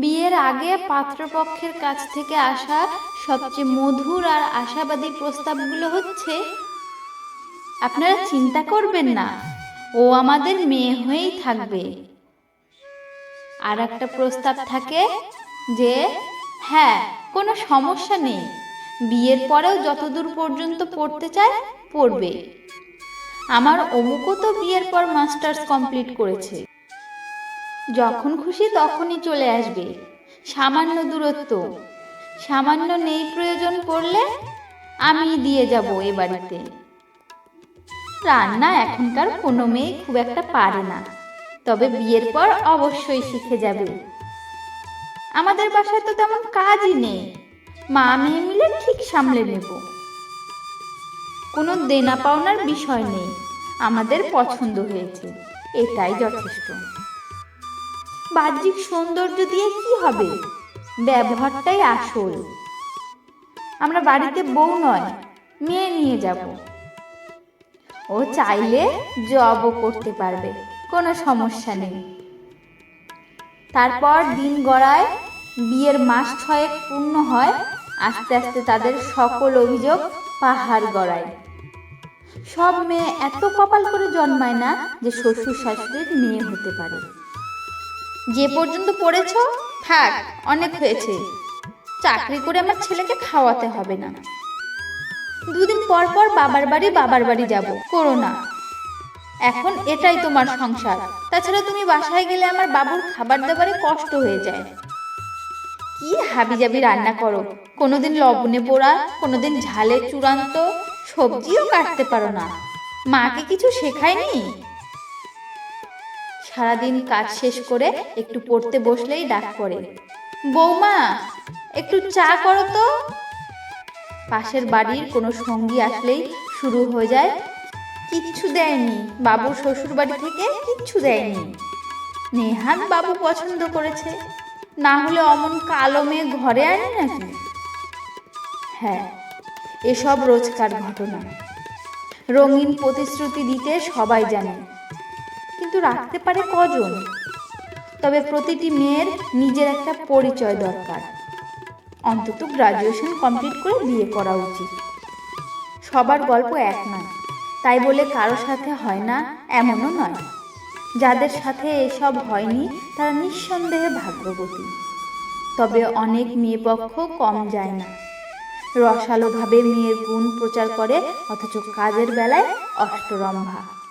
বিয়ের আগে পাত্রপক্ষের কাছ থেকে আসা সবচেয়ে মধুর আর আশাবাদী প্রস্তাবগুলো হচ্ছে, আপনারা চিন্তা করবেন না, ও আমাদের মেয়ে হয়েই থাকবে। আর একটা প্রস্তাব থাকে যে হ্যাঁ কোনো সমস্যা নেই, বিয়ের পরেও যতদূর পর্যন্ত পড়তে চায়, পড়বে। আমার অমুকও তো বিয়ের পর মাস্টার্স কমপ্লিট করেছে। যখন খুশি তখনই চলে আসবে। সামান্য দূরত্ব। সামান্য নেই প্রয়োজন পড়লে আমি দিয়ে যাব এ বাড়িতে। রান্না এখনকার কোনো মেয়ে খুব একটা পারে না। তবে বিয়ের পর অবশ্যই শিখে যাবে। আমাদের বাসায় তো তেমন কাজই নেই। মা মেয়ে মিলে ঠিক সামলে নেব। কোনো দেনা পাওনার বিষয় নেই। আমাদের পছন্দ হয়েছে। এটাই যথেষ্ট। বাহ্যিক সৌন্দর্য দিয়ে কি হবে? ব্যবহারটাই আসল। আমরা বাড়িতে বউ নয়, মেয়ে নিয়ে যাব। ও চাইলে জবও করতে পারবে, কোনো সমস্যা নেই। তারপর দিন গড়ায় বিয়ের মাস ছয়েক পূর্ণ হয়, আস্তে আস্তে তাদের সকল অভিযোগ পাহাড় গড়ায়। সব মেয়ে এত কপাল করে জন্মায় না যে শ্বশুর শাশুড়ির মেয়ে হতে পারে। যে পর্যন্ত পড়েছ, থাক, অনেক হয়েছে। চাকরি করে আমার ছেলেকে খাওয়াতে হবে না। দুদিন পর পর বাবার বাড়ি বাবার বাড়ি যাব, করো না। এখন এটাই তোমার সংসার। তাছাড়া তুমি বাসায় গেলে আমার বাবুর খাবার দাবারে কষ্ট হয়ে যায়। কি হাবি হাবিজাবি রান্না করো? কোনোদিন লবণে পোড়া, কোনোদিন ঝালে চূড়ান্ত সবজিও কাটতে পারো না। মাকে কিছু শেখায়নি? সারাদিন কাজ শেষ করে একটু পড়তে বসলেই ডাক পড়ে। বৌমা, একটু চা করো তো। পাশের বাড়ির কোনো সঙ্গী আসলেই শুরু হয়ে যায়, কিচ্ছু দেয়নি, বাবুর শ্বশুর বাড়ি থেকে কিচ্ছু দেয়নি। নেহাত বাবু পছন্দ করেছে, না হলে অমন কালো মেয়ে ঘরে আনে নাকি? হ্যাঁ এসব রোজকার ঘটনা। রঙিন প্রতিশ্রুতি দিতে সবাই জানে কিন্তু রাখতে পারে কজন? তবে প্রতিটি মেয়ের নিজের একটা পরিচয় দরকার। অন্তত গ্রাজুয়েশন কমপ্লিট করে বিয়ে করা উচিত। সবার গল্প এক নয়। তাই বলে কারও সাথে হয় না এমনও নয়। যাদের সাথে এসব হয়নি, তারা নিঃসন্দেহে ভাগ্যবতী। তবে অনেক মেয়ে পক্ষ কম যায় না। রসালোভাবে মেয়ের গুণ প্রচার করে, অথচ কাজের বেলায় অষ্টরম্ভা।